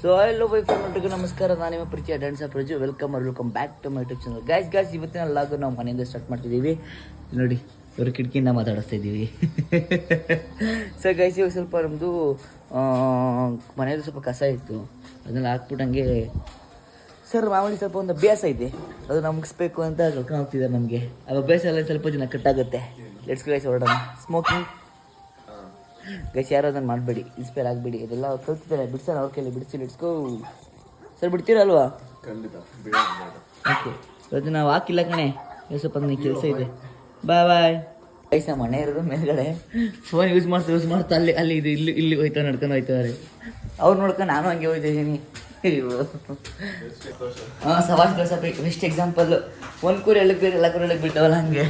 So ಎಲ್ಲೋ Y ಮಟ್ಟಿಗೆ ನಮಸ್ಕಾರ. ನಾನು ನಿಮ್ಮ ಪ್ರೀತಿಯ dance Praju. Welcome all welcome back to my YouTube channel guys guys ಇವತ್ತಿನ ಲಾಗ್ ನಾವು ಮನೆಯಿಂದ ಸ್ಟಾರ್ಟ್ ಮಾಡ್ತಿದ್ದೀವಿ. ನೋಡಿ, ಇವರು ಕಿಟಕಿಯಿಂದ ಮಾತಾಡಿಸ್ತಾ ಇದ್ದೀವಿ. ಸೊ ಗೈಸ್ ಇವಾಗ ಸ್ವಲ್ಪ ನಮ್ಮದು ಮನೆಯಲ್ಲಿ ಸ್ವಲ್ಪ ಕಸ ಇತ್ತು. ಅದನ್ನೆಲ್ಲ ಹಾಕ್ಬಿಟ್ಟಂಗೆ ಸರ್, ಮಾಮೂಲಿ ಸ್ವಲ್ಪ ಒಂದು ಅಭ್ಯಾಸ ಇದೆ. ಅದು ಮುಗಿಸ್ಬೇಕು ಅಂತ ಕರ್ಕೊಂಡು ಹೋಗ್ತಿದ್ದಾರೆ ನಮಗೆ. ಆ ಅಭ್ಯಾಸ ಎಲ್ಲ ಸ್ವಲ್ಪ ದಿನ ಕಟ್ಟಾಗುತ್ತೆ. ಲೆಟ್ಸ್ ಗೈಸ್ ಹೊರಡೋಣ. ಸ್ಮೋಕಿಂಗ್ ಗೈಸ್ ಯಾರು ಅದನ್ನು ಮಾಡಬೇಡಿ ಇನ್ಸ್ಪೈರ್ ಆಗಬೇಡಿ. ಇದೆಲ್ಲ ಕಲ್ತಿದ್ದಾರೆ. ಬಿಡ್ಸೋಣ ಅವ್ರ ಕೈಲಿ ಬಿಡಿಸಿ ಲೆಟ್ಸ್ಕೋ ಸರ್ ಬಿಡ್ತೀರಲ್ವಾ? ಓಕೆ ಇವತ್ತು ನಾವು ಹಾಕಿಲ್ಲ ಕಣೆ. ಸ್ವಲ್ಪ ನನಗೆ ಕೆಲಸ ಇದೆ. ಬಾಯ್ ಬಾಯ್ ಗೈಸ್ ನಮ್ಮ ಮನೆ ಇರೋದು ಮೇಲ್ಗಡೆ. ಫೋನ್ ಯೂಸ್ ಮಾಡ್ತಾ ಯೂಸ್ ಮಾಡ್ತಾ ಅಲ್ಲಿ ಅಲ್ಲಿ ಇದು ಇಲ್ಲಿ ಇಲ್ಲಿ ಹೋಯ್ತಾ ನಡ್ಕೊಂಡು ಹೋಯ್ತಾರೆ ಅವ್ರು ನೋಡ್ಕೊಂಡು ನಾನು ಹಂಗೆ ಹೋಯ್ತಿದ್ದೀನಿ ಹಾಂ ಸವಾಸ್ ಕಳ್ಸಪ್ಪ. ಬೆಸ್ಟ್ ಎಕ್ಸಾಂಪಲ್ ಒಂದು ಕೂರಿ ಎಳ್ಳಕ್ಕೆ ಬೇರೆ ಎಲ್ಲ ಕೂರಿ ಬಿಟ್ಟವಲ್ಲ ಹಂಗೆ.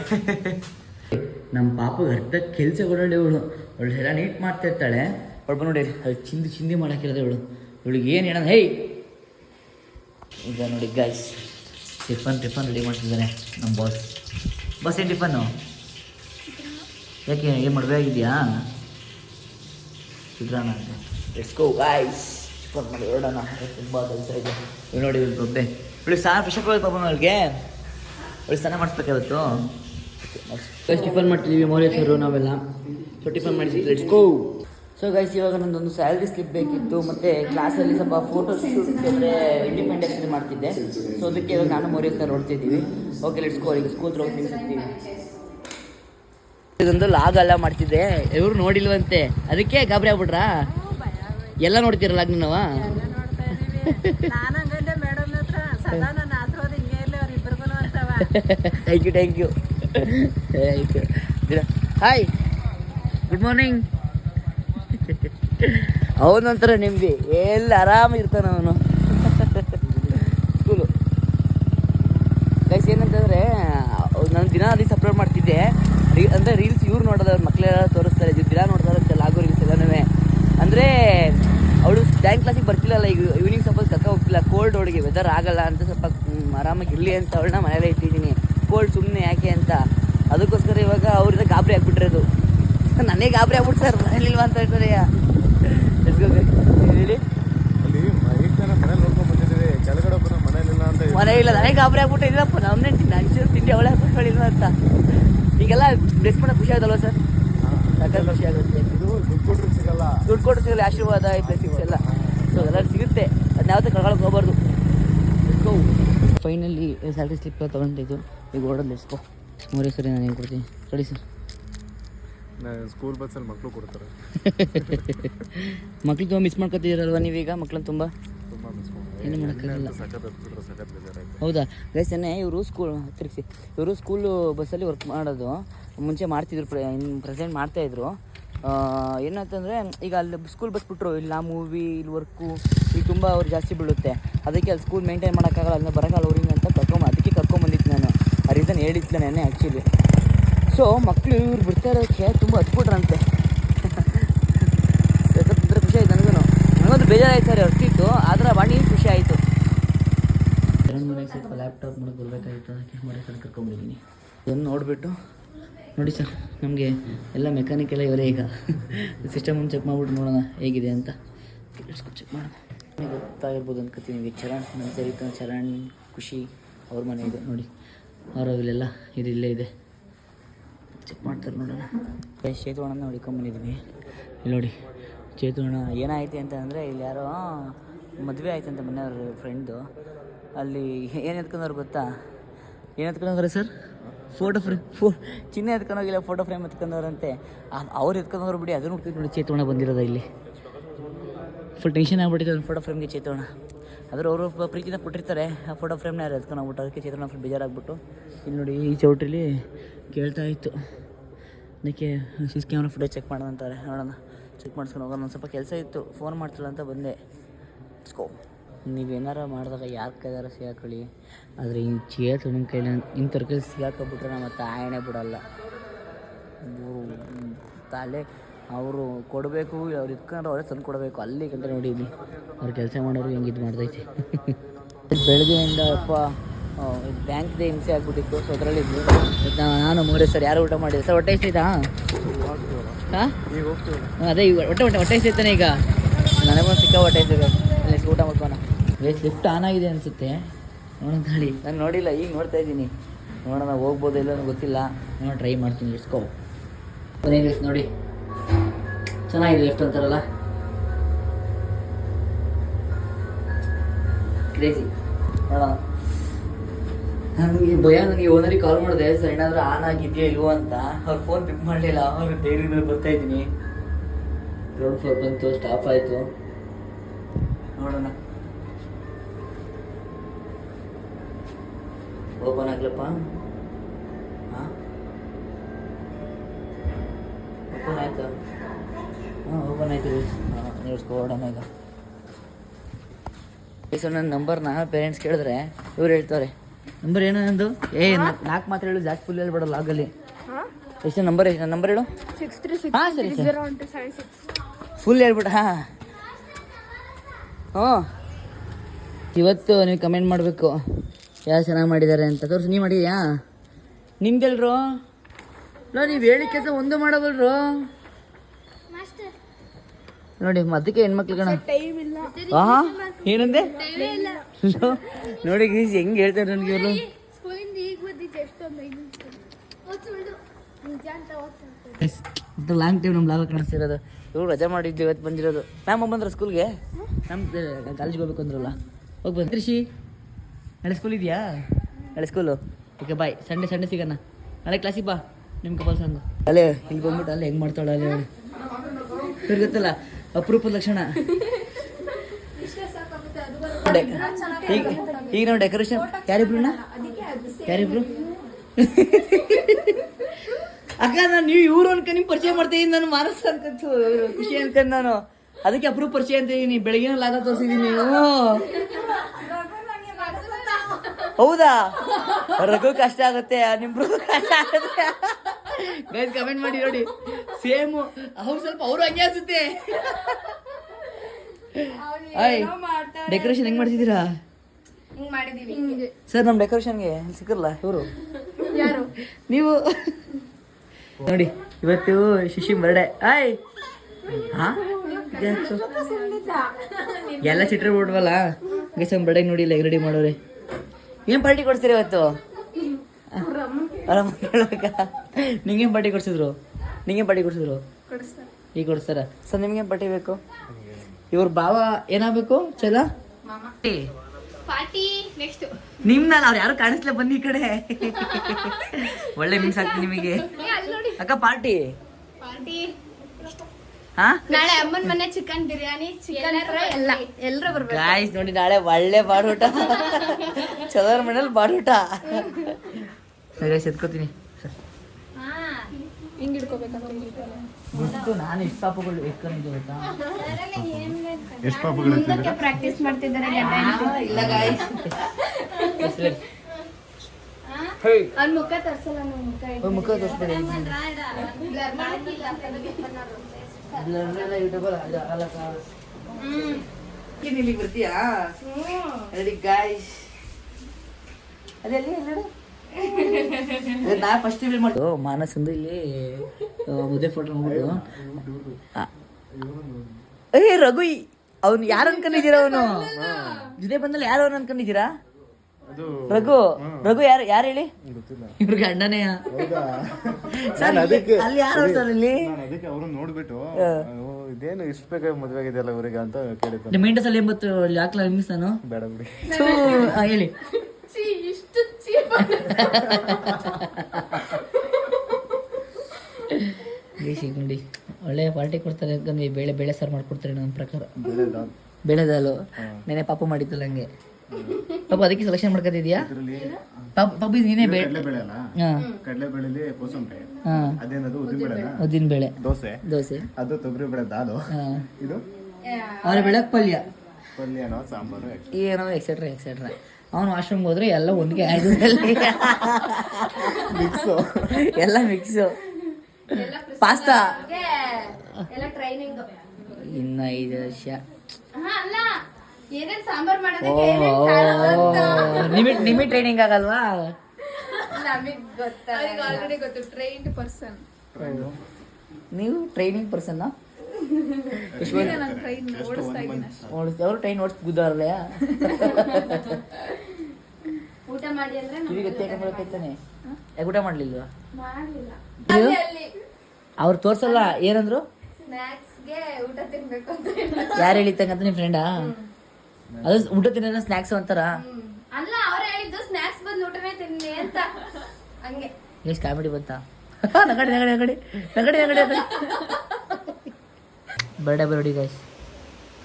ನಮ್ಮ ಪಾಪಗೆ ಅರ್ಧ ಕೆಲಸ ಕೊಡೋಣ ಇವಳು. ಅವಳು ಎಲ್ಲ ನೀಟ್ ಮಾಡ್ತಾ ಇರ್ತಾಳೆ ಅವಳು ನೋಡಿ, ಅಲ್ಲಿ ಚಿಂದಿ ಚಿಂದಿ ಮಾಡೋಕ್ಕಿರೋದು ಇವಳು. ಇವಳಿಗೆ ಏನು ಹೇಳೋದು? ಹೇಯ್! ಈಗ ನೋಡಿ ಗಾಯ್ಸ್ ಟಿಫನ್ ಟಿಫನ್ ರೆಡಿ ಮಾಡ್ತಿದ್ದಾನೆ ನಮ್ಮ ಬಾಸ್ ಬಾಸ್ ಏನು ಟಿಫನ್ನು? ಯಾಕೆ, ಏನು ಮದುವೆ ಆಗಿದೆಯಾ? ಚಿತ್ರಾನ್ನ ಲೆಟ್ಸ್ ಗೋ ಗೈಸ್ ಟಿಫನ್ ಮಾಡಿ ಹೊರಡೋಣ. ತುಂಬ ಕೆಲಸ ಇದೆ. ಇವ್ ನೋಡಿ ಇವ್ರು ಬೊಬ್ಬೆ ಇವಳಿಗೆ ಸಾರ್ ಅಪ್ ಪಾಪ ಅವಳಿಗೆ. ಅವಳಿಗೆ ಸ್ನಾನ ಮಾಡಿಸ್ಬೇಕಾಗಿತ್ತು ಟಿಫನ್ ಮಾಡ್ತಿದ್ದೀವಿ ಮೌರ್ಯ ಸರು ನಾವೆಲ್ಲ. So five let's go so guys ಇವಾಗ ನಂದೊಂದು ಸ್ಯಾಲ್ರಿ ಸ್ಲಿಪ್ ಬೇಕಿತ್ತು. ಮತ್ತು ಕ್ಲಾಸಲ್ಲಿ ಸ್ವಲ್ಪ ಫೋಟೋ ಶೂಟ್ ಅಂದರೆ ಇಂಡಿಪೆಂಡೆನ್ಸ್ ಡೇ ಮಾಡ್ತಿದ್ದೆ. ಸೊ ಅದಕ್ಕೆ ಇವಾಗ ನಾನು ಮೋರಿ ಸರ್ ಹೊಡ್ತಿದ್ದೀವಿ ಓಕೆ ಲೆಟ್ಸ್ ಗೋ ಈಗ ಸ್ಕೂಲ್ ಹೋಗಿ ಸಿಗ್ತೀವಿ ಇದೊಂದು ಲಾಗ್ ಎಲ್ಲ ಮಾಡ್ತಿದ್ದೆ. ಇವರು ನೋಡಿಲ್ವಂತೆ. ಅದಕ್ಕೆ ಗಾಬರಿ ಆಗ್ಬಿಟ್ರಾ? ಎಲ್ಲ ನೋಡ್ತೀರಲ್ಲ ಇಬ್ಬರಿಗೂ thank you thank you hi good morning ಅವನಂತರ ನಿಮ್ಗೆ ಎಲ್ಲ ಆರಾಮ ಇರ್ತಾನೆ ಅವನು. ಸ್ಕೂಲು ಗೈಸ್ ಏನಂತಂದರೆ, ನಾನು ದಿನ ಅದಕ್ಕೆ ಅಪ್ಲೋಡ್ ಮಾಡ್ತಿದ್ದೆ. ರೀ, ಅಂದರೆ ರೀಲ್ಸ್ ಇವ್ರು ನೋಡೋದು, ಅವ್ರ ಮಕ್ಕಳೆಲ್ಲ ತೋರಿಸ್ತಾರೆ. ದಿನ ನೋಡ್ತಾರೆ ಲಾಗೋ ರೀಲ್ಸ್ ಎಲ್ಲನೂ ಅಂದರೆ, ಅವಳು ಡ್ಯಾನ್ಸ್ ಕ್ಲಾಸಿಗೆ ಬರ್ತಿಲ್ಲಲ್ಲ, ಈಗ ಈವ್ನಿಂಗ್ ಸ್ವಲ್ಪ ಕಕ್ಕ ಹೋಗ್ತಿಲ್ಲ. ಕೋಲ್ಡ್ ಅವಳಿಗೆ ವೆದರ್ ಆಗಲ್ಲ ಅಂತ ಸ್ವಲ್ಪ ಆರಾಮಾಗಿ ಇರಲಿ ಅಂತ ಅವಳನ್ನ ಮನೇಲೇ ಇಟ್ಟಿದ್ದೀನಿ. ಕೋಲ್ಡ್ ಸುಮ್ಮನೆ ಯಾಕೆ ಅಂತ. ಅದಕ್ಕೋಸ್ಕರ ಇವಾಗ ಅವ್ರಿಂದ ನನಗೆ ಗಾಬರಿ ಆಗ್ಬಿಡ್ತಾರೆ ಸರ್ ಮನೇಲಿಲ್ವಾ ಅಂತ ಹೇಳ್ತಾರೆ. ಮನೆ ನೋಡ್ಕೊಂಡ್ ಬಂದಿದ್ದೀವಿ. ಕೆಳಗಡೆ ಒಬ್ಬನ ಮನೇಲಿಲ್ಲ ಅಂತ ಮನೆ ಇಲ್ಲ ನನಗೆ ಗಾಬರಿ ಆಗ್ಬಿಟ್ಟು. ಇಲ್ಲಪ್ಪ ನಮ್ಮನೆ ನಂಚೂರು ತಿಂಡಿ ಅವಳೆ ಹಾಕೊಂಡಿಲ್ವ ಅಂತ. ಈಗೆಲ್ಲ ಡ್ರೆಸ್ ಮಾಡೋಕೆ ಖುಷಿ ಆಗುತ್ತಲ್ವ ಸರ್? ಸಕ್ಕರೆ ಖುಷಿ ಆಗುತ್ತೆ. ಇದು ದುಡ್ಡು ಕೊಟ್ರು ಸಿಗಲ್ಲ. ದುಡ್ಡು ಕೊಟ್ಟು ಸಿಗಲ್ಲ ಆಶೀರ್ವಾದ ಬ್ಲೆಸ್ಸಿಂಗ್ಸ್ ಎಲ್ಲ. ಸೊ ಎಲ್ಲರೂ ಸಿಗುತ್ತೆ. ಅದನ್ನ ಯಾವತ್ತೂ ಕಳ್ಕೊಳಕ್ಕೆ ಹೋಗ್ಬಾರ್ದು. ಫೈನಲಿ ಸ್ಯಾಲ್ರಿ ಸ್ಲಿಪ್ ತಗೊಂಡಿದ್ದು. ಈಗ ಓಡೋದು ಲೆಟ್ಸ್ಕೋ ಮೂರೇ ಸರಿ ನಾನು ಏನು ಕೊಡ್ತೀನಿ ಸರಿ ಸರ್ ಸ್ಕೂಲ್ ಬಸ್ಸಲ್ಲಿ ಮಕ್ಕಳು ಕೊಡ್ತಾರೆ. ಮಕ್ಳು ತುಂಬ ಮಿಸ್ ಮಾಡ್ಕೊತಿದ್ದೀರಲ್ವ ನೀವೀಗ? ಮಕ್ಳನ್ನ ತುಂಬ? ತುಂಬಾ ಮಿಸ್ ಏನು ಮಾಡೋಕ್ಕಾಗಲ್ಲ. ಹೌದಾ? ಗೈಸ್ ಗೈಸನ್ನೇ ಇವರು ಸ್ಕೂಲ್ ತಿರುಗಿಸಿ ಇವರು ಸ್ಕೂಲು ಬಸ್ಸಲ್ಲಿ ವರ್ಕ್ ಮಾಡೋದು. ಮುಂಚೆ ಮಾಡ್ತಿದ್ರು ಪ್ರ ಪ್ರೆಸೆಂಟ್ ಮಾಡ್ತಾಯಿದ್ರು ಏನಂತಂದರೆ ಈಗ ಅಲ್ಲಿ ಸ್ಕೂಲ್ ಬಸ್ ಬಿಟ್ಟರು ಇಲ್ಲ ಆ ಮೂವಿ ಇಲ್ಲಿ ವರ್ಕು ಈಗ ತುಂಬ ಅವ್ರು ಜಾಸ್ತಿ ಬೀಳುತ್ತೆ. ಅದಕ್ಕೆ ಅಲ್ಲಿ ಸ್ಕೂಲ್ ಮೇಂಟೈನ್ ಮಾಡೋಕ್ಕಾಗಲ್ಲ ಅಲ್ಲಿಂದ ಬರೋಕ್ಕಾಗಲ್ಲ ಅವ್ರಿಗೆ ಅಂತ ಕರ್ಕೊಂಬ ಅದಕ್ಕೆ ಕರ್ಕೊಂಬಂದಿತ್ತು ನಾನು. ಆ ರೀಸನ್ ಹೇಳಿದ್ದೆ ನಾನೇ ಆ್ಯಕ್ಚುಲಿ ಸೊ ಮಕ್ಕಳು ಇವ್ರು ಬಿಡ್ತಾ ಇರೋದಕ್ಕೆ ತುಂಬ ಹತ್ಬಿಟ್ರಂತೆ ಸಖತ್ ಖುಷಿ ಆಯ್ತು ನನಗೂ ನನಗೊಂದು ಬೇಜಾರಾಯ್ತು ಸರ್ ಹೊರ್ತಿತ್ತು ಆದರೆ ಬಾಣಿ ಖುಷಿ ಆಯಿತು. ಮನೆಗೆ ಸ್ವಲ್ಪ ಲ್ಯಾಪ್ಟಾಪ್ ನೋಡೋಕೆ ಬರಬೇಕಾಗಿತ್ತು ಅದಕ್ಕೆ ಮಾಡಿ ಸರ್ ಕರ್ಕೊಂಡ್ಬಿಟ್ಟಿದ್ದೀನಿ ಇದನ್ನು ನೋಡಿಬಿಟ್ಟು? ನೋಡಿ ಸರ್ ನಮಗೆ ಎಲ್ಲ ಮೆಕ್ಯಾನಿಕ್ ಎಲ್ಲ ಇವರೇ ಈಗ. ಸಿಸ್ಟಮನ್ನು ಚೆಕ್ ಮಾಡ್ಬಿಟ್ಟು ನೋಡೋಣ ಹೇಗಿದೆ ಅಂತ. ಚೆಕ್ ಮಾಡೋಣ. ನಿಮಗೆ ಗೊತ್ತಾಗಿರ್ಬೋದು ಅನ್ಕೋತೀನಿ ಈಗ ಚರಣ್ ನನ್ನ ಸರಿ ಚರಣ್ ಖುಷಿ ಅವ್ರ ಮನೆ ಇದೆ. ನೋಡಿ ಅವರ ಇಲ್ಲೆಲ್ಲ ಇದು ಇಲ್ಲೇ ಇದೆ. ಚೆಕ್ ಮಾಡ್ತಾರೆ ನೋಡೋಣ. ಚೇತುವಣ್ಣನ ಇಲ್ಲಿ ನೋಡಿ, ಚೇತುವಣ್ಣ ಏನಾಯ್ತು ಅಂತ ಅಂದರೆ ಇಲ್ಲಿ ಯಾರೋ ಮದುವೆ ಆಯ್ತು ಅಂತ ಮನೆಯವ್ರ ಫ್ರೆಂಡು ಅಲ್ಲಿ ಏನು ಎತ್ಕೊಂಡವ್ರು ಗೊತ್ತಾ? ಏನು ಎತ್ಕೊಂಡವ್ರೆ ಸರ್ ಫೋಟೋ ಫ್ರೇಮ್ ಫೋ ಚಿನ್ನ ಎತ್ಕೊಂಡೋಗಿಲ್ಲ ಫೋಟೋ ಫ್ರೇಮ್ ಎತ್ಕೊಂಡವ್ರಂತೆ. ಅವ್ರು ಎತ್ಕೊಂಡವ್ರು ಬಿಡಿ, ಅದನ್ನು ಹುಡ್ಕೊಂಡು ನೋಡಿ ಚೇತುವಣ್ಣ ಬಂದಿರೋದ ಇಲ್ಲಿ. ಫುಲ್ ಟೆನ್ಷನ್ ಆಗ್ಬಿಟ್ಟಿದೆ ಒಂದು ಫೋಟೋ ಫ್ರೇಮ್ಗೆ ಚೇತೋಣ. ಆದರೆ ಅವರು ಪ್ರೀತಿನ ಕೊಟ್ಟಿರ್ತಾರೆ, ಆ ಫೋಟೋ ಫ್ರೇಮ್ನ ಯಾರು ಎತ್ಕೊಂಡು ಹೋಗ್ಬಿಟ್ಟು, ಅದಕ್ಕೆ ಚೇತೋಣ ಫುಲ್ ಬೇಜಾರಾಗ್ಬಿಟ್ಟು. ಇಲ್ಲಿ ನೋಡಿ, ಈ ಚೌಟ್ರಿಲಿ ಕೇಳ್ತಾ ಇತ್ತು. ಅದಕ್ಕೆ C C camera footage check ಮಾಡೋಣ ಅಂತಾರೆ ನೋಡೋಣ. ಚೆಕ್ ಮಾಡಿಸ್ಕೊಂಡು ಹೋಗೋಣ. ಒಂದು ಸ್ವಲ್ಪ ಕೆಲಸ ಇತ್ತು ಫೋನ್ ಮಾಡ್ತಿಲ್ಲ ಅಂತ ಬಂದೆ. ಸ್ಕೋ ನೀವೇನಾರ ಮಾಡಿದಾಗ ಯಾರ ಕೈದಾರ ಸಿಗಾಕೊಳ್ಳಿ. ಆದರೆ ಈ ಚೇತು ನಿಮ್ಮ ಕೈಲಿ ಇಂಥವ್ರ ಕೈಲಿ ಸಿಗಾಕೊಬಿಟ್ರೆ ನಮ್ಮ ಮತ್ತೆ ಬಿಡೋಲ್ಲ. ತಲೆ ಅವರು ಕೊಡಬೇಕು, ಅವ್ರು ಇಟ್ಕೊಂಡು ಅವರೇ ತಂದು ಕೊಡಬೇಕು. ಅಲ್ಲಿ ಅಂತ ನೋಡಿ ಇಲ್ಲಿ ಅವ್ರು ಕೆಲಸ ಮಾಡೋರು ಹೆಂಗೆ ಇದು ಮಾಡ್ತೈತೆ ಬೆಳಗ್ಗೆಯಿಂದ ಅಪ್ಪ ಬ್ಯಾಂಕ್ದೇ ಹಿಂಸೆ ಆಗ್ಬಿಟ್ಟಿತ್ತು. ಸೊ ಅದರಲ್ಲಿ ನಾನು, ಮೂರೇ ಸರ್ ಯಾರು ಊಟ ಮಾಡಿದೆ ಸರ್, ಹೊಟ್ಟೆ ಇಷ್ಟೈತಾ ಹಾಂ? ಅದೇ ಈಗ ಹೊಟ್ಟೆ ಹೊಟ್ಟೆ ಹೊಟ್ಟೆ ಈಗ. ನನಗೂ ಸಿಕ್ಕ ಹೊಟ್ಟೆ ಅಲ್ಲಿ ಊಟ ಮಾಡ್ಕೋಣ. ವೇಸ್ ಲಿಫ್ಟ್ ಆನ್ ಆಗಿದೆ ಅನಿಸುತ್ತೆ. ನೋಡೋಣ ತಡಿ ನಾನು ನೋಡಿಲ್ಲ, ಈಗ ನೋಡ್ತಾ ಇದ್ದೀನಿ. ನೋಡೋಣ, ಹೋಗ್ಬೋದು ಇಲ್ಲ ಗೊತ್ತಿಲ್ಲ. ನಾನು ಟ್ರೈ ಮಾಡ್ತೀನಿ, ಇಸ್ಕೋ. ಕೊನೆ guys ನೋಡಿ. ಚೆನ್ನಾಗಿದೆ ಲಿಫ್ಟ್ ಅಂತಾರಲ್ಲ? ಕ್ರೇಜಿ ನೋಡೋಣ ನನಗೆ ಭಯ ನನಗೆ ಓನರಿಗೆ ಕಾಲ್ ಮಾಡಿದೆ, ಸರ್, ಏನಾದರೂ ಆನ್ ಆಗಿದೆಯೋ, ಇಲ್ವೋ ಅಂತ? ಅವ್ರು ಫೋನ್ ಪಿಕ್ ಮಾಡಲಿಲ್ಲ ಅವ್ರ ಧೈರ್ಯ ಮೇಲೆ ಬರ್ತಾ ಇದ್ದೀನಿ. ಗ್ರೌಂಡ್ ಫ್ಲೋರ್ ಬಂತು ಸ್ಟಾಪ್ ಆಯಿತು. ನೋಡೋಣ. ಓಪನ್ ಆಗ್ಲಪ್ಪ. ಹಾಂ. ಓಪನ್ ಆಯ್ತು? ಓಪನ್ ಆಯ್ತು ಹಾಂ ನಿಲ್ಸ್ಕೊಡೋಣ ಈಗ. ಸೊ ನನ್ನ ನಂಬರ್ನ ಪೇರೆಂಟ್ಸ್ ಕೇಳಿದ್ರೆ ಇವ್ರು ಹೇಳ್ತಾರೆ. ನಂಬರ್ ಏನು ನಂದು? ಏ ನಾಲ್ಕು ಮಾತ್ರ ಹೇಳು ಜಾಸ್ತಿ ಫುಲ್ ಹೇಳ್ಬೇಡ ಲಾಗಲ್ಲಿ ಎಷ್ಟು ನಂಬರ್ ಎಷ್ಟು ನಂಬರ್ ಹೇಳು? ಸಿಕ್ಸ್ ತ್ರೀ ಹಾಂ ಸರಿ ಸರ್. ಸಿಕ್ಸ್ ಫುಲ್ ಹೇಳ್ಬಿಟ್ಟು ಹಾಂ. ಹ್ಞೂ ಇವತ್ತು ನೀವು ಕಮೆಂಟ್ ಮಾಡಬೇಕು. ಯಾರು ಚೆನ್ನಾಗಿ ಮಾಡಿದ್ದಾರೆ ಅಂತ. ತೋರಿಸಿ ನೀವು ಮಾಡಿದ್ಯಾ? ನಿಮ್ದೆಲ್ರು? ಇಲ್ಲ ನೀವು ಹೇಳಿ ಕೆಲಸ ಒಂದು ಮಾಡಬಲ್ರು ನೋಡಿ ಅದಕ್ಕೆ ಹೆಣ್ಮಕ್ಳು ಕಣ ಟೈಮ್ ಇಲ್ಲ. ಆಹಾ. ಏನಂದೆ? ನೋಡಿ ಗೀಸ್ ಹೆಂಗ್ ಹೇಳ್ತಾರೆ ನನಗೆ ಇವರು? ಲಾಂಗ್ ಟೈಮ್ ನಮ್ಮ ಲಾಲ್ ಕಾಣಿಸ್ತಿರೋದು? ಇವ್ರು ರಜಾ ಮಾಡಿದ್ದು ಇವತ್ತು ಬಂದಿರೋದು. ಮ್ಯಾಮ್ ಬಂದ್ರ ಸ್ಕೂಲ್ಗೆ? ನಮ್ಮ ಕಾಲೇಜ್ಗೆ ಹೋಗ್ಬೇಕು ಅಂದ್ರಲ್ಲ. ಹೋಗಿ ಬಂದ್ರಿ ಶಿ ನಾಳೆ ಸ್ಕೂಲ್ ಇದೆಯಾ? ನಾಳೆ school okay bye Sunday Sunday ಸಿಗೋಣ. ನಾಳೆ ಕ್ಲಾಸಿಗೆ ಬಾ. ನಿಮ್ಮ ಕಪಲ್ ಸಂಘ ಅಲ್ಲೇ ಇಲ್ಲಿ ಬಂದ್ಬಿಟ್ಟು. ಅಲ್ಲೇ ಹೆಂಗೆ ಮಾಡ್ತಾಳೆ ಅಲ್ಲೇ ಹೇಳಿ. ಅಪರೂಪದ ಲಕ್ಷಣ. ಈಗ ಈಗ ನಾವು ಡೆಕೋರೇಷನ್ ಯಾರಿಬ್ರು ಯಾರಿಬ್ರು ಅಕ್ಕ ನಾನು ನೀವು ಇವ್ರು ಅನ್ಕೊಂಡು ನಿಮ್ ಪರಿಚಯ ಮಾಡ್ತಾ ಇದ್ದೀನಿ ನಾನು ಮಾನಸ ಅನ್ಕೊಂತ ಖುಷಿ ಅನ್ಕೊಂಡ್ ನಾನು. ಅದಕ್ಕೆ ಅಪರೂಪ ಪರಿಚಯ ಅಂತ ಇದೀನಿ. ಬೆಳಗಿನ ಲಾಗ ತೋರಿಸಿದೀನಿ ನೀವು. ಹೌದಾ? ರಘು ಕಷ್ಟ ಆಗುತ್ತೆ ನಿಮ್ಮ ಕಷ್ಟ ಆಗುತ್ತೆ. ಗೈಸ್ ಕಮೆಂಟ್ ಮಾಡಿ ನೋಡಿ. ಸೇಮ್. ಅವ್ರು ಸ್ವಲ್ಪ ಅವರು ಹಂಗೆ ಅನ್ಸುತ್ತೆ. ಆಯ್ ಡೆಕೋರೇಷನ್ ಹೆಂಗ್ ಮಾಡ್ತಿದ್ದೀರಾ? ಹಿಂಗ್ ಮಾಡಿದೀವಿ. ಸರ್ ನಮ್ಮ ಡೆಕೋರೇಷನ್ಗೆ ಸಿಕ್ಕಲ್ಲ ಇವರು? ಯಾರು? ನೀವು? ನೋಡಿ ಇವತ್ತು ಶಿಶಿ ಬರ್ಡೆ ಆಯ್ ಹಾ? ಎಲ್ಲ ಚಿತ್ರ ಬಿಡ್ವಲ್ಲ? ಗೈಸ್ ನಮ್ಮ ಬರ್ಡೆ ನೋಡಿ ಇಲ್ಲ ರೆಡಿ ಮಾಡೋರಿ. ಏನ್ ಪಾರ್ಟಿ ಕೊಡ್ತೀರಿ ಇವತ್ತು? ನಿಂಗೇನ್ ಪಾರ್ಟಿ ಕೊಡ್ಸಿದ್ರು? ನಿಂಗೇನ್ ಬಟ್ಟೆ ಕೊಡ್ಸಿದ್ರು? ಈಗ ಕೊಡ್ಸ್ತಾರ. ಸರ್ ನಿಮ್ಗೆ ಬಟ್ಟೆ ಬೇಕು? ಇವ್ರ ಬಾವ ಏನಾಗಬೇಕು ಚಲ? ಪಾರ್ಟಿ. ನೆಕ್ಸ್ಟ್ ನಿಮ್ನಲ್ಲ ಅವ್ರು ಯಾರು ಕಾಣಿಸ್ಲೇ ಬನ್ನಿ ಈ ಕಡೆ. ಒಳ್ಳೆ ಮಿಕ್ಸ್ ಆಗ್ತದೆ ನಿಮಗೆ. ಅಕ್ಕ ಪಾರ್ಟಿ. ಪಾರ್ಟಿ. ಹಾ? ನಾಳೆ ಅಮ್ಮನ ಮನೆ ಚಿಕನ್ ಬಿರಿಯಾನಿ ಚಿಕನ್ ಎಲ್ಲ. ಎಲ್ಲರೂ ಬರ್ಬೇಕು. ಗಾಯ್ಸ್ ನೋಡಿ ನಾಳೆ ಒಳ್ಳೆ ಬಾಡೂಟ ಚದರ್ ಮನೇಲಿ ಬಾಡೂಟ ಸರಿ ಎತ್ಕೋತೀನಿ ಹಿಂಗ್ ಹಿಡ್ಕೋಬೇಕಂತ ನಾನು ಇಷ್ಟು ಪಾಪಗಳು ಎತ್ಕೊಂಡಿದ್ದೆ ಗೊತ್ತಾ? ಎಷ್ಟು ಪಾಪಗಳು ಮುಂದಕ್ಕೆ ಪ್ರಾಕ್ಟೀಸ್ ಮಾಡ್ತಿದ್ದಾರೆ ಗಂಡ ಹೆಂಡ್ತಿ. ಇಲ್ಲ ಗಾಯ್ಸ್ ಅವ್ನ್ ಮುಖ ತರ್ಸಲ್ಲ ನಾವು ಮುಖ ಇಟ್ಟು. ಮುಖ Blur ಮಾಡಕ್ಕಿಲ್ಲ. ಹ್ಮ್. ಇಲ್ಲಿಗೆ ಬರ್ತೀಯಾ? ರೆಡಿ ಗಾಯ್ಸ್ ಅದೆಲ್ಲಿ ನೋಡು ನಾ ಫಸ್ಟ್ ರಿವೀಲ್ ಮಾಡಿ ಮಾನಸಂದು ಇಲ್ಲಿ ಮುದ್ದೆ ಫೋಟೋ ನೋಡ್ಬಿಟ್ಟು ಏ ರಘು ಅವ್ನು ಯಾರು ಅನ್ಕೊಂಡಿದ್ದೀರಾ ಅವನು? ಜೊತೆ ಬಂದಲ್ಲಿ ಯಾರು ಅವ್ನು ಅನ್ಕೊಂಡಿದ್ದೀರಾ? ಅದು ರಘು ರಘು ಯಾರು ಯಾರು ಹೇಳಿ? ಗೊತ್ತಿಲ್ಲ. ಇವ್ರಿಗೆ ಅಣ್ಣನೇ ಹೌದಾ? ಸರ್ ಅದಕ್ಕೆ ಅಲ್ಲಿ ಯಾರು ಸರ್ ಇಲ್ಲಿ? ನಾನು ಅದಕ್ಕೆ ಅವ್ರನ್ನ ನೋಡ್ಬಿಟ್ಟು ಓ, ಇದೇನು ಇಷ್ಟು ಬೇಕಾಗಿ ಮದುವೆ ಆಗಿದೆಯಲ್ಲ ಇವರಿಗೆ ಅಂತ ಕೇಳಿದ್ದೆ. ನಿಮ್ಮ ಇಂಡಸ್ ಅಲ್ಲಿ ಎಂಬತ್ತು ಯಾಕಲ ಮಿಸ್ ನಾನು ಬೇಡ ಬಿಡಿ. ಹೇಳಿ. ಬೇಸಿ ನೋಡಿ. ಒಳ್ಳೆ ಪಾರ್ಟಿ ಕೊಡ್ತಾರೆ ಯಾಕಂದ್ರೆ ಬೇಳೆ ಬೇಳೆ ಸಾರು ಮಾಡ್ಕೊಡ್ತಾರೆ ನನ್ನ ಪ್ರಕಾರ. ಬೆಳೆದಾಲು ಬೇಳೆ ದಾಲು. ನೆನೆ ಪಾಪು ಮಾಡಿದ್ದಲ್ಲ ಹಂಗೆ. ಪಾಪ ಅದಕ್ಕೆ ಸೆಲೆಕ್ಷನ್ ಮಾಡ್ಕೊತಿದ್ಯಾ ಪಾಪ ನೀನೇ ಬೇಳೆ ಕಡಲೆಬೇಳೆಲಿ ಕೋಸಂಬರಿ. ಅದೇನದು? ಉದ್ದಿನ ಬೇಳೆ ದೋಸೆ. ದೋಸೆ. ಅದು ತೊಗರಿ ಬೇಳೆ ದಾಲು. ಇದು? ಅವ್ರ ಬೆಳಗ್ಗೆ ಪಲ್ಯ. ಪಲ್ಯನೋ ಸಾಂಬಾರು ಏನೋ ಎಕ್ಸೆಟ್ರಾ ಎಕ್ಸೆಟ್ರಾ ಅವನು ವಾಶ್ರೂಮ್ಗೆ ಹೋದ್ರೆ ಎಲ್ಲ ಒಂದಿಗೆ ಆಯ್ತು. ಮಿಕ್ಸು ಎಲ್ಲ ಮಿಕ್ಸು ಪಾಸ್ತಾ ಎಲ್ಲ ಟ್ರೈನಿಂಗ್ ಇನ್ನು ಐದು ವರ್ಷ. ನಿಮಿಟ್ ನಿಮಿಟ್ ಟ್ರೈನಿಂಗ್ ಆಗಲ್ವಾ? ನಮಿಗ್ ಗೊತ್ತ ಆಲ್ರೆಡಿ ಗೊತ್ತು ಟ್ರೈನ್ಡ್ ಪರ್ಸನ್ ನೀವು ಟ್ರೈನಿಂಗ್ ಪರ್ಸನ್ ಅವರು ಟ್ರೈನ್ ಓಡಿಸ್ ಗುದ್ದಾರಲ್ಲ ಊಟ ಮಾಡಿ ಅಂದ್ರೆ ಕಿವಿಗೆ ಎತ್ತೆ ಹಾಕೊಂಡ್ಬರಕೈತಾನೆ ಯಾಕೆ ಊಟ ಮಾಡ್ಲಿಲ್ವಾ? ಮಾಡ್ಲಿಲ್ಲ. ಅಲ್ಲಿ ಅಲ್ಲಿ. ಅವ್ರು ತೋರ್ಸಲ್ಲ ಏನಂದ್ರು? ಯಾರು ಹೇಳಿತ್ತಂಗಂತ ನಿಮ್ಮ ಫ್ರೆಂಡಾ ಅದು ಊಟ ತಿನ್ನೋ ಸ್ನಾಕ್ಸ್ ಅಂತಾರ? ಅಲ್ಲ ಅವ್ರು ಹೇಳಿದ್ದು ಸ್ನಾಕ್ಸ್ ಬಂದು ಊಟನೇ ತಿನ್ನಿ ಅಂತ. ಹಂಗೆ. ಎಷ್ಟು ಕಾಮಿಡಿ ಬಂತ? ನಗಡಿ ನಗಡಿ ನಗಡಿ. ನಗಡಿ ನಗಡಿ ನಗಡಿ. Birthday birdie guys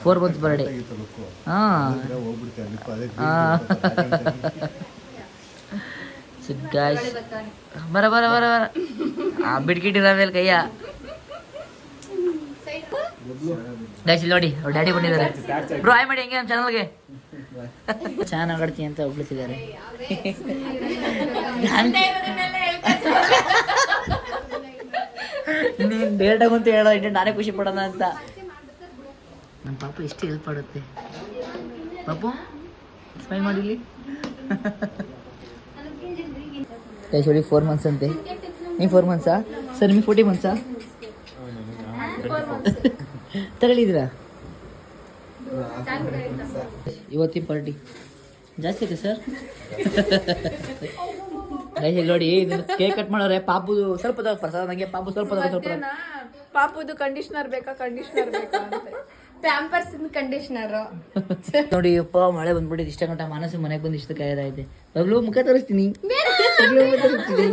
four months birthday ಹಾಂ. ಸೊ ಗೈಸ್ ಬರ ಬರ ಬರ ಬರ. ಆ ಬಿಡ್ಕಿಟ್ಟಿರ ಮೇಲೆ ಕೈಯ. ಗೈಸ್ ಇಲ್ಲಿ ನೋಡಿ ಅವ್ರ ಡ್ಯಾಡಿ ಬಂದಿದ್ದಾರೆ. ಬ್ರೋ ಆಯ್ ಮಾಡಿ ಹೆಂಗೆ ನಮ್ಮ ಚಾನಲ್ಗೆ ಚೆನ್ನಾಗಿ ಆಡ್ತೀನಿ ಅಂತ ಒಬ್ಳಿಸಿದ್ದಾರೆ ನೀನು ಅಂತ ಹೇಳೋ ಇಟ್ಟು ನಾನೇ ಖುಷಿ ಪಡೋಣ ಅಂತ. ನಮ್ಮ ಪಾಪ ಎಷ್ಟು ಹೆಲ್ಪ್ ಮಾಡುತ್ತೆ. ಪಾಪು ಸ್ಮೈಲ್ ಮಾಡಿಲಿ ಯಶೋಡಿ ಫೋರ್ ಮಂತ್ಸ್ ಅಂತೆ. ನೀವು ಫೋರ್ ಮಂತ್ಸಾ ಸರ್ ನಿಮಗೆ ಫೋರ್ಟಿ ಮಂತ್ಸಾ ತಗೊಳ್ಳಿದ್ದೀರಾ ಇವತ್ತಿನ ಪಾರ್ಟಿ ಜಾಸ್ತಿ ಇದೆ ಸರ್ ಗೈಸ್ ನೋಡಿ ಕೇಕ್ ಕಟ್ ಮಾಡೋರೆ ಪಾಪುದು ಸ್ವಲ್ಪ ಪ್ರಸಾದ ನಂಗೆ ಪಾಪು ಸ್ವಲ್ಪ ಸ್ವಲ್ಪ ಪಾಪುದು ಕಂಡೀಷನರ್ ಬೇಕಾ ಕಂಡೀಷನರ್ ಬೇಕಾ ಅಂತ. ಪ್ಯಾಂಪರ್ಸ್ ಕಂಡೀಷನರ್ ನೋಡಿ ಅಪ್ಪ ಮಳೆ ಬಂದ್ಬಿಟ್ಟಿದೆ ಇಷ್ಟ ಗಂಟ ಮನಸ್ಸು ಮನೆಗೆ ಬಂದು ಇಷ್ಟು ಕಾಯ್ದಾಯ್ತೆ ಬಬ್ಲು ಮುಖ ತೋರಿಸ್ತೀನಿ. ಬಬ್ಲು ಮುಖ ತೋರಿಸ್ತೀನಿ.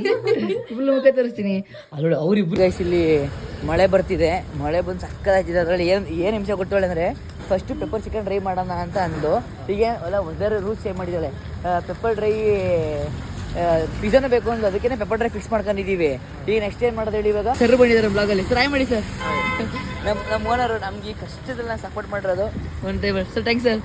ಬಬ್ಲು ಮುಖ ತರಿಸ್ತೀನಿ. ಅಲ್ಲೋಡಿ ಅವ್ರಿಬ್ರು ಗೈಸ್ ಇಲ್ಲಿ ಮಳೆ ಬರ್ತಿದೆ. ಮಳೆ ಬಂದು ಸಕ್ಕದಾಗಿದೆ ಅದರಲ್ಲಿ ಏನು ಏನು ಹಿಂಸೆ ಕೊಟ್ಟವಳೆ ಅಂದರೆ ಫಸ್ಟು ಪೆಪ್ಪರ್ ಚಿಕನ್ ಡ್ರೈ ಮಾಡೋಣ ಅಂತ ಅಂದು ಈಗ ಅಲ್ಲ ಬೇರೆ ರೂಲ್ಸ್ ಚೇಂಜ್ ಮಾಡಿದ್ದಾಳೆ. ಪೆಪ್ಪರ್ ಡ್ರೈ ಪಿಜ್ಜಾನ ಬೇಕು ಅಂದು ಅದಕ್ಕೆ ಪೆಪ್ಪರ್ ಡ್ರೈ ಫಿಕ್ಸ್ ಮಾಡ್ಕೊಂಡಿದೀವಿ. ಈಗ ನೆಕ್ಸ್ಟ್ ಏನು ಮಾಡೋದು ಹೇಳಿ ಇವಾಗ? ಸರ್ ಬಂದಿದ್ದಾರೆ ಬ್ಲಾಗಲ್ಲಿ ಟ್ರೈ ಮಾಡಿ ಸರ್. ನಮ್ಮ ನಮ್ಮ ಓನರು ನಮ್ಗೆ ಈ ಕಷ್ಟದಲ್ಲ ಸಪೋರ್ಟ್ ಮಾಡಿರೋದು. ಒಂದು time sir thanks sir.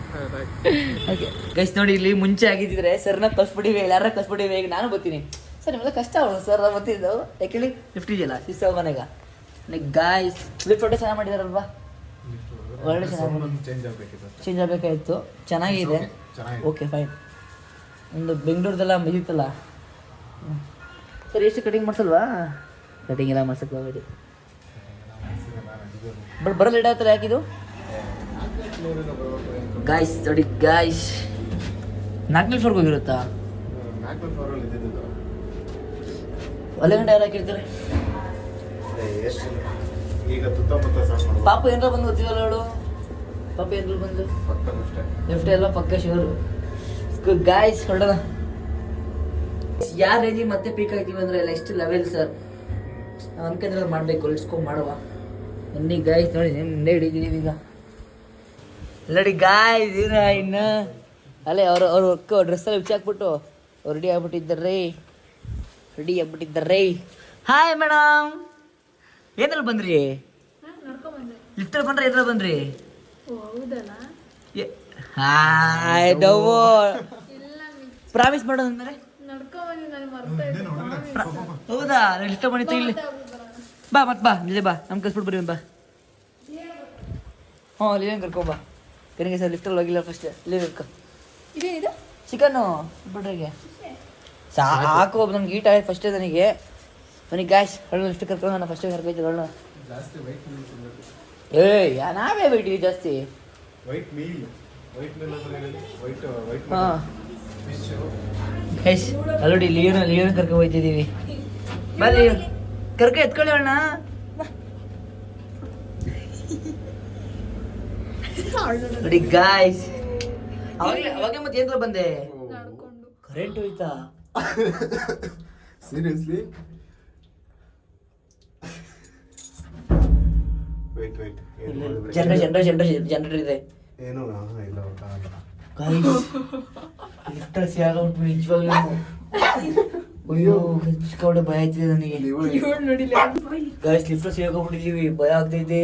Okay guys ನೋಡಿ ಇಲ್ಲಿ ಮುಂಚೆ ಆಗಿದ್ದಿದ್ರೆ ಸರ್ನ ಕಳ್ಸ್ಬಿಟ್ಟಿವಿ ಎಲ್ಲಾರ ಕಳ್ಸ್ಬಿಟ್ಟಿವಿ ಈಗ ನಾನು ಬರ್ತೀನಿ. ಸರ್ ನಿಮ್ಮೆಲ್ಲ ಕಷ್ಟ ಅವಳು ಸರ್ ಬರ್ತಿದ್ದು. ಯಾಕೆ ಲಿಫ್ಟ್ ಇದೆಯಲ್ಲ ಸಿಸ್ ಮನೆಗ. ನೆಕ್ ಗಾಯ್ಸ್ ಲಿಫ್ಟ್ ಫೋಟೋ ಚೆನ್ನಾಗಿ ಮಾಡಿದಾರಲ್ವಾ? ಒಳ್ಳೆ ಚೆನ್ನಾಗಿ ಚೇಂಜ್ ಆಗಬೇಕಾಯ್ತು. ಚೆನ್ನಾಗಿದೆ. ಚೆನ್ನಾಗಿದೆ. ಓಕೆ ಫೈನ್ ಒಂದು ಬೆಂಗಳೂರದೆಲ್ಲ ಮುಗಿತಲ್ಲ ಸರ್ ಎಷ್ಟು ಕಟಿಂಗ್ ಮಾಡ್ಸಲ್ವಾ? ಕಟಿಂಗ್ ಎಲ್ಲ ಮಾಡ್ಸಕ್ಕೆ ಹೋಗ್ಬೇಡಿ. ಬಟ್ ಬರಲ್ಲ ಇಡತ್ತಾರೆ ಯಾಕಿದು? ಗಾಯ್ಸ್ ನೋಡಿ ಗಾಯ್ಸ್ ನಾಲ್ಕನೇ ಫ್ಲೋರ್ಗೆ ಹೋಗಿರುತ್ತಾ? ಒಲೆ ಗಂಟೆ ಯಾರು ಹಾಕಿರ್ತಾರೆ ಪಾಪ ಏನಾರ ಬಂದು ಗೊತ್ತಿವಲ್ಲ ಹೇಳು ಪಾಪ ಏನಾರ ಬಂದು? ಲೆಫ್ಟ್ ಎಲ್ಲ ಪಕ್ಕ ಶೋರು ಗಾಯ್ಸ್ ಹೊಡೋಣ ಯಾರ ರೇಂಜಿಗೆ ಮತ್ತೆ ಪೀಕ್ ಆಗ್ತೀವಿ ಅಂದ್ರೆ ನೆಕ್ಸ್ಟ್ ಲೆವೆಲ್ ಸರ್ ನಾವು ಅನ್ಕೊಂಡ್ರೆ ಮಾಡಬೇಕು ಉಳಿಸ್ಕೊ ಮಾಡುವ. ಎಣ್ಣಿ ಗಾಯ್ಸ್ ನೋಡಿ ಮುಂದೆ ಹಿಡಿದೀವಿ ಈಗ ನೋಡಿ ಗಾಯ್ಸ್ ಇರ ಇನ್ನು. ಅಲ್ಲೇ ಅವ್ರು ಅವ್ರು ಅಕ್ಕ ಡ್ರೆಸ್ಸಲ್ಲಿ ಬಿಚ್ಚಾಕ್ಬಿಟ್ಟು ಅವ್ರು ರೆಡಿ ಆಗ್ಬಿಟ್ಟಿದ್ದಾರೆ. ರೆಡಿ ಆಗ್ಬಿಟ್ಟಿದ್ದಾರೆ. ಹಾಯ್ ಮೇಡಮ್ ಏನಲ್ಲಿ ಬಂದ್ರಿ? ಲಿಫ್ಟಲ್ಲಿ ಬಂದ್ರೆ ಎದ್ರಲ್ಲಿ ಬಂದ್ರಿ? ಹಾಯ್ ಡವ್ವು ಪ್ರಾಮಿಸ್ ಮಾಡೋದು ಅಂದ್ರೆ? ಹೌದಾ? ಇಷ್ಟ ಇಲ್ಲಿ ಬಾ ಮತ್ ಬಾ ನಿಜ ಬಾ. ನಮ್ ಕಳ್ಸ್ಬಿಟ್ಟು ಬರೀ ಬಾ. ಹ್ಞೂ ಲಿಯನ್ ಕರ್ಕೊ ಬಾ. ಕನಿಗೆ ಸರ್ ಲಿಫ್ಟಲ್ಲಿ ಹೋಗಿಲ್ಲ ಫಸ್ಟ್ ಇಲ್ಲಿ ಕರ್ಕೊ. ಚಿಕನ್ನು ಬಿಡ್ರಿಗೆ. ಸಾಕು ನಮ್ಗೆ ಈಟ್ ಆಯ್ತು ಫಸ್ಟೇ ನನಗೆ ನನಗೆ ಗ್ಯಾಸ್ ಹಳ್ಳು ಲಿಫ್ಟ್ ಕರ್ಕೊಂಡು ನಾನು ಫಸ್ಟ್ ಕರ್ಕೊಯ್ತು ಹಳ್ಳು ವೈಟ್ ಯಾ- ನಾವೇ ಬಿಟ್ಟಿವಿ ಜಾಸ್ತಿ. ವೈಟ್ ಮೀಲ್ ವೈಟ್ ಹಾಂ. ಗೈಸ್ ಅಲ್ಲೋಡಿ ಲಿಯೋನ ಲಿಯೋನ ಕರ್ಕೊಂಡು ಹೋಗ್ತಿದ್ದೀವಿ ಬಾ ಲಿಯೋ ಕರ್ಕ ಎತ್ಕೊಳ್ಳಿ ಅಣ್ಣ ನೋಡಿ ಗಾಯ್ಸ್ ಅವಾಗಲೇ ಅವಾಗಲೇ ಮತ್ತೆ ಏನ್ರ ಬಂದೆ. ಕರೆಂಟ್ ಹೋಯ್ತಾ? Seriously wait wait generate generate generate generator ಇದೆ. ಏನು ಇಲ್ಲ ಗೊತ್ತಾಗಲ್ಲ ಗೈಸ್ ನಿಜವಾಗ್ಲೂ ಅಯ್ಯೋ ಭಯ ಆಗ್ತಿದೆ ನನಗೆ. ಗೈಸ್ ಲಿಫ್ಟರ್ ಸಿಗಾಗ್ಬಿಟ್ಟಿದೀವಿ ಭಯ ಆಗ್ತೈತೆ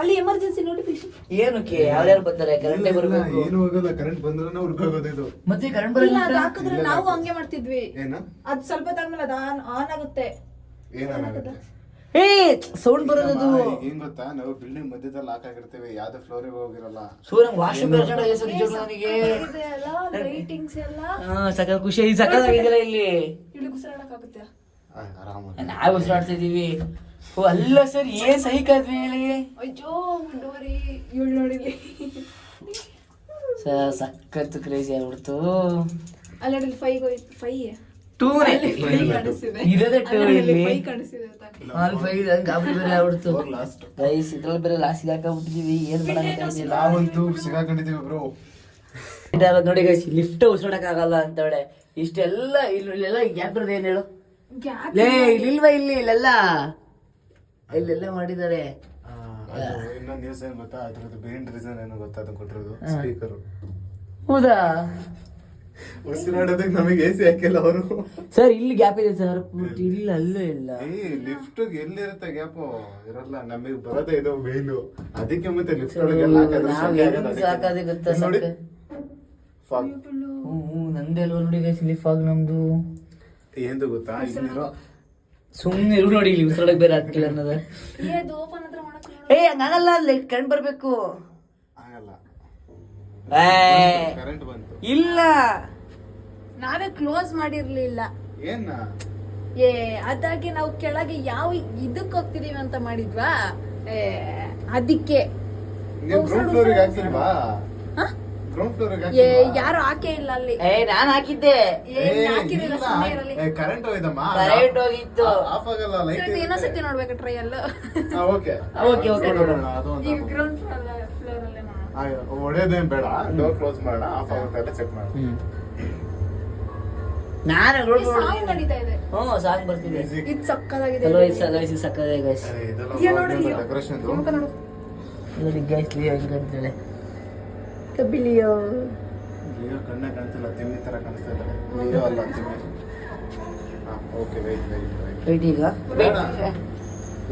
ಅಲ್ಲಿ ಎಮರ್ಜೆನ್ಸಿ ನೋಟಿಫಿಕೇಶನ್ ಏನಕ್ಕೆ? ಯಾರ್ಯಾರು ಬರ್ತಾರೆ ಕರೆಂಟೇ ಬರಬೇಕು. ಏನು ಹೋಗಲ್ಲ ಕರೆಂಟ್ ಬಂದ್ರೆ ಮತ್ತೆ ಕರೆಂಟ್ ಇಲ್ಲ ಅದು ಹಾಕಿದ್ರೆ ನಾವು ಹಂಗೆ ಮಾಡ್ತಿದ್ವಿ. ಏನ? ಅದು ಸ್ವಲ್ಪ ತಾದ್ಮೇಲೆ ಅದು ಆನ್ ಆನ್ ಆಗುತ್ತೆ. ಏನಾಗುತ್ತೆ ಏ ಸೌಂಡ್ ಬರೋದು ಏನ್ ಗೊತ್ತಾ? ನಾವು ಬಿಲ್ಡಿಂಗ್ ಮಧ್ಯದಲ್ಲಿ ಲಾಕ್ ಆಗಿರ್ತೇವೆ ಯಾವ್ದು ಫ್ಲೋರಿಗೆ ಹೋಗಿರಲ್ಲ. ಸೂರ್ಯ ಆಗಿದೆ ಸರ್ ನನಗೆ ಲೈಟಿಂಗ್ಸ್ ಎಲ್ಲ? ಸಕಲ್ ಖುಷಿ ಸಕಲ್ ಆಗಿದೆಯಲ್ಲ ಇಲ್ಲಿ. ಇಲ್ಲಿ ಉಸಿರಾಡಕ್ ಆಗುತ್ತೆ. ನಾವು ಉಸಿರಾಡ್ತಾ ಇದೀವಿ ಓ ಅಲ್ಲ ಸರ್ ಏನ್ ಸಹಿಕಾದ್ವಿ ಹೇಳಿ? ಅಯ್ಯೋ ಮುಂಡುವರಿ ಇವಳು ನೋಡಿಲಿ ಸರ್ ಸಖತ್ತು ಕ್ರೇಜಿ ಆಗ್ಬಿಡ್ತು. ಅಲ್ಲ ಫೈ ಫೈ ಟೂನೇ ಟೂ ಇಲ್ಲಿ ಅಲ್ಲಿ ಫೈವ್ ಗಾಬರಿ ಬೇರೆ ಆಗ್ಬಿಡ್ತು. ಗೈಸ್ ಇದ್ರಲ್ಲಿ ಬೇರೆ ಲಾಸ್ಟ್ ಏನ್ ಮಾಡಕ್ಕಾಗ್ತಿಲ್ಲ ನಾವಂತೂ ಸಿಗಾಕೊಂಡಿದೀವಿ ಬ್ರೋ. ನೋಡಿ ಗೈಸ್ ಲಿಫ್ಟ್ ಉಸಿರಾಡಕ್ ಆಗಲ್ಲ ಹೇಳಿ. ಇಷ್ಟೆಲ್ಲ ಇಲ್ಲೆಲ್ಲ ಗ್ಯಾಪ್ ಇರೋದು ಏನ್ ಹೇಳು? ಗ್ಯಾಪ್ ಲೇ ಇಲ್ಲಿಲ್ವಾ ಇಲ್ಲಿ ಇಲ್ಲೆಲ್ಲ? ಇಲ್ಲೆಲ್ಲ ಮಾಡಿದ್ದಾರೆ. ಇನ್ನೊಂದು ನ್ಯೂಸ್ ಏನ್ ಗೊತ್ತಾ? ಅದ್ರದ್ದು ಮೇನ್ ರೀಸನ್ ಏನೋ ಗೊತ್ತಾ? ಅದನ್ನ ಕೊಟ್ಟಿರೋದು ಸ್ಪೀಕರ್ ಹೌದಾ? ಉಸಿರಾಡೋದಕ್ಕೆ ನಮಗೆ ಎ ಸಿ ಹಾಕಿಲ್ಲ ಅವರು. ಸರ್ ಇಲ್ಲಿ ಗ್ಯಾಪ್ ಇದೆ ಸರ್ ಪೂರ್ತಿ ಇಲ್ಲ. ಅಲ್ಲೂ ಇಲ್ಲ. ಈ ಲಿಫ್ಟ್ ಎಲ್ಲಿರುತ್ತೆ ಗ್ಯಾಪ್ ಇರಲ್ಲ ನಮಗೆ ಬರೋದೇ ಇದು ಮೇನು ಅದಕ್ಕೆ ಮತ್ತೆ ಲಿಫ್ಟ್ ಒಳಗೆಲ್ಲ ಹಾಕೋದು. ಸಾಕಾದೆ ಗೊತ್ತಾ ನೋಡಿ. ಫಾಗ್ ಹ್ಮ್, ನಂದೇ ಅಲ್ವಾ ನೋಡಿ ಗೈಸ್ ಇಲ್ಲಿ ಫಾಗ್ ನಮ್ದು. ಏನು ಗೊತ್ತಾ? ಇಲ್ಲಿರೋ ಸುಮ್ಮನೆ ಇರು ನೋಡಿ ಇಲ್ಲಿ ಉಸಿರಾಡಕ್ ಬೇರೆ ಆಗ್ತಿಲ್ಲ ಅನ್ನೋದ. ಏ ಹಂಗಾಗಲ್ಲ ಅಲ್ಲಿ ಕಣ್ ಬರ್ಬೇಕು. ಆಗಲ್ಲ. ಏ, ಕರೆಂಟ್ ಬಂತು. ಇಲ್ಲ. ನಾವೇ ಕ್ಲೋಸ್ ಮಾಡಿರ್ಲಿಲ್ಲ. ಏನ? ಏ ಅದಾಗಿ ನಾವು ಕೆಳಗೆ ಯಾವ ಇದಕ್ಕೆ ಹೋಗ್ತಿದೀವಿ ಅಂತ ಮಾಡಿದ್ವಾ? ಏ ಅದಕ್ಕೆ. ಏ ಯಾರು ಹಾಕೇ ಇಲ್ಲ ಅಲ್ಲಿ. ಏ ನಾನ್ ಹಾಕಿದ್ದೆ. ಏನ್ ಹಾಕಿರಲಿಲ್ಲ ಸುಮ್ಮನೆ ಇರಲಿ. ಕರೆಂಟ್ ಹೋಯ್ತಮ್ಮ. ಕರೆಂಟ್ ಹೋಗಿತ್ತು. ಆಫ್ ಆಗಲ್ಲ ಲೈಟ್ ಸರಿ, ಇನ್ನೊಂದ್ಸತಿ ನೋಡ್ಬೇಕು ಟ್ರೈ ಓಕೆ ಓಕೆ, ಓಕೆ, ನೋಡೋಣ ಅದು ಈ ಒಂದು ಗ್ರೌಂಡ್ ಫ್ಲೋರ್ ಅಲ್ಲೇ ಹೊಡೆಯೋದೇನ್ ಬೇಡ. ಡೋರ್ ಕ್ಲೋಸ್ ಮಾಡೋಣ ಆಫ್ ಆಗುತ್ತೆ ಚೆಕ್ ಮಾಡೋಣ. ನಾನು ರೋಡ್ ಸಾಂಗ್ ನಡೀತಾ ಇದೆ. ಹ್ಞೂ ಸಾಂಗ್ ಬರ್ತಿದೆ. ಇದು ಸಕ್ಕದಾಗಿದೆ ಹಲೋ ಗೈಸ್ ಗೈಸ್ ನೋಡು ಗೈಸ್ ಲಿಯೋ ಹೆಂಗ್ ಕಾಣ್ತಿದ್ದಾಳೆ ಕಬ್ಬಿಲಿಯೋ ಲಿಯೋ ಕಣ್ಣ ಕಾಣ್ತಿಲ್ಲ ತಿಮ್ಮಿ ತರ ಕಾಣಿಸ್ತಾ ಇದ್ದಾರೆ ಲಿಯೋ ಅಲ್ಲ ತಿಮ್ಮಿ. ಓಕೆ ಈಗ.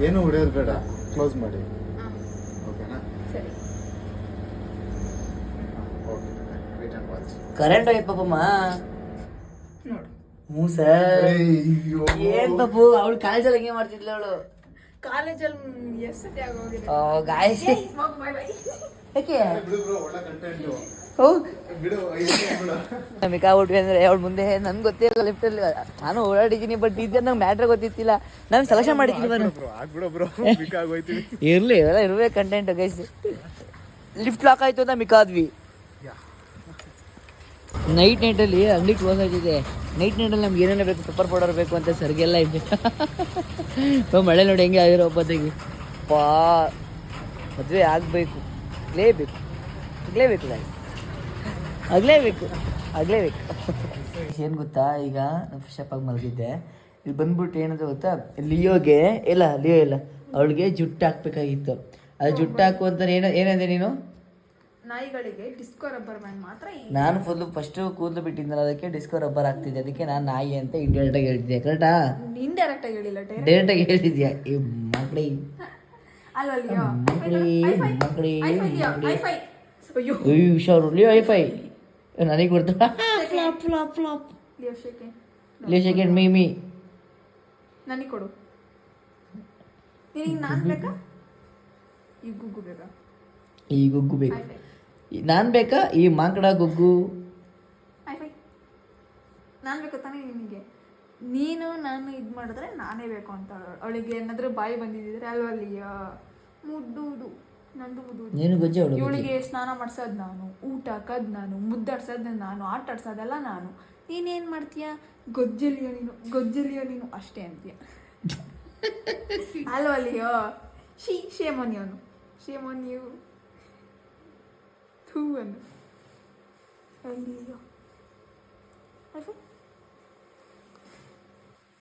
ಏನು ಹೊಡೆಯೋದು ಬೇಡ. ಕ್ಲೋಸ್ ಮಾಡಿ. ಓಕೆನಾ ಸರಿ. ಓಕೆ ವೇಟ್ ಅಂಡ್ ಕರೆಂಟ್ ಆಯ್ತು ಪಾಪಮ್ಮ. ಹ್ಞೂ ಸರ್ ಏನ್ ಪಾಪು ಅವಳು ಕಾಲೇಜಲ್ಲಿ ಹಂಗೆ ಮಾಡ್ತಿದ್ಲು ಅವಳು. ಕಾಲೇಜಲ್ಲಿ ಎಷ್ಟು ಸತಿ ಆಗೋಗಿದೆ ಗಾಯಸ್ ಯಾಕೆ? ಅಂದ್ರೆ ಅವಳು ಮುಂದೆ ನನ್ಗೆ ಗೊತ್ತಿಲ್ಲ ಲಿಫ್ಟ್ ಅಲ್ಲಿ. ನಾನು ಓಡಾಡಿದ್ದೀನಿ ಬಟ್ ಇದು ನಂಗೆ ಮ್ಯಾಟ್ರ್ ಗೊತ್ತಿತ್ತಿಲ್ಲ. ನಾನು ಸೆಲೆಕ್ಷನ್ ಮಾಡಿದ್ದೀನಿ ನಾನು ಬ್ರೋ ಆಗ್ಬಿಡು ಬ್ರೋ ಬಿಕ್ ಆಗೋಯ್ತೀವಿ. ಇರ್ಲಿ ಇವೆಲ್ಲ ಇರ್ಬೇಕು ಕಂಟೆಂಟ್ ಗೈಸ್ ಲಿಫ್ಟ್ ಲಾಕ್ ಆಯ್ತು ಅಂತ ಮಿಕ್ಕಾದ್ವಿ ನೈಟ್ ನೈಟಲ್ಲಿ ಅಂಗಡಿ ಕ್ಲೋಸ್ ಆಗಿದೆ. ನೈಟ್ ನೈಟಲ್ಲಿ ನಮ್ಗೆ ಏನೇನೇ ಬೇಕು ಪೆಪ್ಪರ್ ಪೌಡರ್ ಬೇಕು ಅಂತ ಸರ್ಗೆಲ್ಲ ಇದೆ. ಮಳೆ ನೋಡಿ ಹೆಂಗೆ ಆಗಿರೋ ಒಬ್ಬತ್ತಿಗೆ. ಪಾ, ಮದುವೆ ಆಗಬೇಕು. ಆಗಲೇಬೇಕು. ಆಗಲೇಬೇಕು ನಾನು ಆಗಲೇಬೇಕು. ಆಗ್ಲೇಬೇಕು. ಏನು ಗೊತ್ತಾ? ಈಗ ಫ್ರೆಶಪ್ ಫ್ರೆಶ್ ಆಗಿ ಮಲಗಿದ್ದೆ. ಇಲ್ಲಿ ಬಂದ್ಬಿಟ್ಟು ಏನಂದ್ರೆ ಗೊತ್ತಾ? ಲಿಯೋಗೆ, ಇಲ್ಲ, ಲಿಯೋ ಇಲ್ಲ, ಅವಳಿಗೆ ಜುಟ್ಟು ಹಾಕ್ಬೇಕಾಗಿತ್ತು. ಅದು ಜುಟ್ಟು ಹಾಕು ಅಂತ ಏನ ಏನಂದೆ ನೀನು? ನಾಯಿಗಳಿಗೆ ಡಿಸ್ಕೋ ರಬ್ಬರ್ ಮ್ಯಾನ್ ಮಾತ್ರ ನಾನು ಫುಲ್ ಫಸ್ಟ್ ಕೂದಲು ಬಿಟ್ಟಿದ್ದೆ ಅದಕ್ಕೆ ಡಿಸ್ಕೋ ರಬ್ಬರ್ ಆಗ್ತಿದ್ದೆ ಅದಕ್ಕೆ ನಾನು ನಾಯಿ ಅಂತ ಇಂಡಿಯಲ್ಟಾಗಿ ಹೇಳ್ತಿದ್ದೆ. ಕರೆಕ್ಟಾ ಇಂಡೈರೆಕ್ಟ್ ಆಗಿ ಹೇಳಿಲ್ಲ ಡೈರೆಕ್ಟ್ ಆಗಿ ಹೇಳ್ತಿದ್ಯಾ ಈ ಮಕ್ಕಳಿ ಅಲ್ಲ ಲಿಯೋ? ಮಕ್ಕಳಿ ಮಕ್ಕಳಿ ಐ ಅಯ್ಯೋ. ಹುಷಾರು ಐಫೈ ನನಗೆ ಕೊಡ್ತಾ ಫ್ಲಾಪ್ ಫ್ಲಾಪ್ ಫ್ಲಾಪ್ ಲಿಯೋ ಶೇಕೆ ಲಿಯೋ ಸೆಕೆಂಡ್ ಮೀ ಮೀ. ನನಗೆ ಕೊಡು. ನಿನಗೆ ನಾನು ಬೇಕಾ? ಈ ಗುಗ್ಗು ಬೇಕಾ? ಈ ಗುಗ್ಗು ಬೇಕು. ನಾನು ಬೇಕಾ? ಈ ಮಾಂಕಡ ಗುಗ್ಗು. ನಾನು ಬೇಕು ತಾನೇ ನಿನಗೆ. ನೀನು ನಾನು ಇದು ಮಾಡಿದ್ರೆ ನಾನೇ ಬೇಕು ಅಂತ ಅವಳಿಗೆ ಏನಾದರೂ ಬಾಯಿ ಬಂದಿದ್ದಿದ್ರೆ ಅಲ್ವಾ ಲಿಯೋ ಮುದ್ದು ನಂದು ಮುದ್ದು ಇವಳಿಗೆ ಸ್ನಾನ ಮಾಡ್ಸೋದು ನಾನು ಊಟ ಹಾಕೋದು ನಾನು ಮುದ್ದಾಡ್ಸೋದು ನಾನು ಆಟ ಆಡ್ಸೋದೆಲ್ಲ ನಾನು. ನೀನೇನು ಮಾಡ್ತೀಯ? ಗೊಜ್ಜಲಿಯೋ ನೀನು ಗೊಜ್ಜಲಿಯೋ ನೀನು ಅಷ್ಟೇ ಅಂತೀಯ. ಶಿ ಶೇಮೋನಿಯೋನು ಶಿ Who and? er líka. Það.